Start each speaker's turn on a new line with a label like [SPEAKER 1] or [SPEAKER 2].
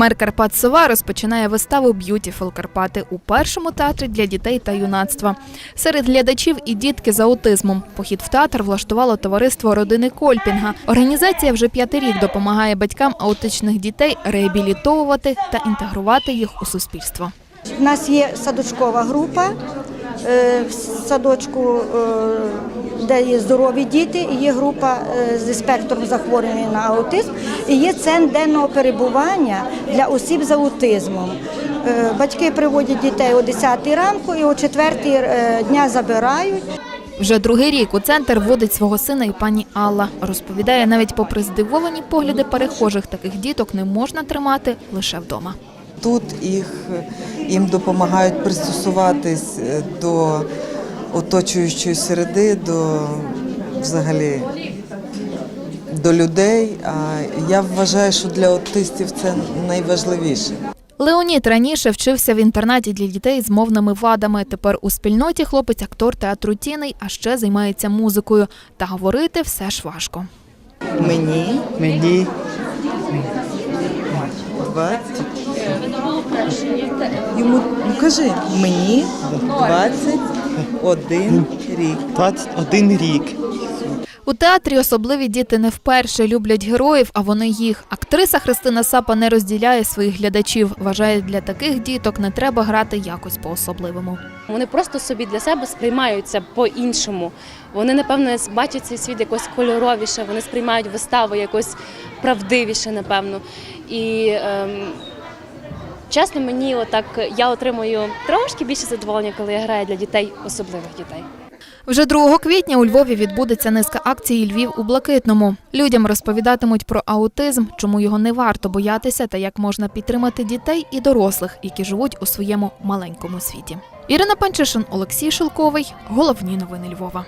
[SPEAKER 1] Мер Карпат Сова розпочинає виставу Б'ютіфул Карпати у першому театрі для дітей та юнацтва. Серед глядачів і дітки з аутизмом. Похід в театр влаштувало товариство родини Кольпінга. Організація вже п'ятий рік допомагає батькам аутичних дітей реабілітовувати та інтегрувати їх у суспільство.
[SPEAKER 2] У нас є садочкова група в садочку, е, де є здорові діти, є група е, зі спектром захворювання на аутизм, і є центр денного перебування для осіб з аутизмом. Е, Батьки приводять дітей о 10 ранку і о 4 е, дня забирають.
[SPEAKER 1] Вже другий рік у центр водить свого сина і пані Алла. Розповідає, навіть попри здивовані погляди перехожих, таких діток не можна тримати лише вдома.
[SPEAKER 3] Тут їх, їм допомагають пристосуватись е, до оточуючої середи, до взагалі до людей. А я вважаю, що для аутистів це найважливіше.
[SPEAKER 1] Леонід раніше вчився в інтернаті для дітей з мовними вадами. Тепер у спільноті хлопець актор театру тіней, а ще займається музикою. Та говорити все ж важко.
[SPEAKER 3] Мені
[SPEAKER 4] Мені
[SPEAKER 3] 20. Йому ну кажи, мені 21 рік.
[SPEAKER 4] 21 рік.
[SPEAKER 1] У театрі особливі діти не вперше люблять героїв, а вони їх. Актриса Христина Сапа не розділяє своїх глядачів. Вважає, для таких діток не треба грати якось по-особливому.
[SPEAKER 5] Вони просто собі для себе сприймаються по-іншому. Вони, напевно, бачать цей світ якось кольоровіше, вони сприймають виставу якось правдивіше, напевно. І ем, чесно, мені отак я отримую трошки більше задоволення, коли я граю для дітей, особливих дітей.
[SPEAKER 1] Вже 2 квітня у Львові відбудеться низка акцій Львів у Блакитному. Людям розповідатимуть про аутизм, чому його не варто боятися та як можна підтримати дітей і дорослих, які живуть у своєму маленькому світі. Ірина Панчишин, Олексій Шилковий. Головні новини Львова.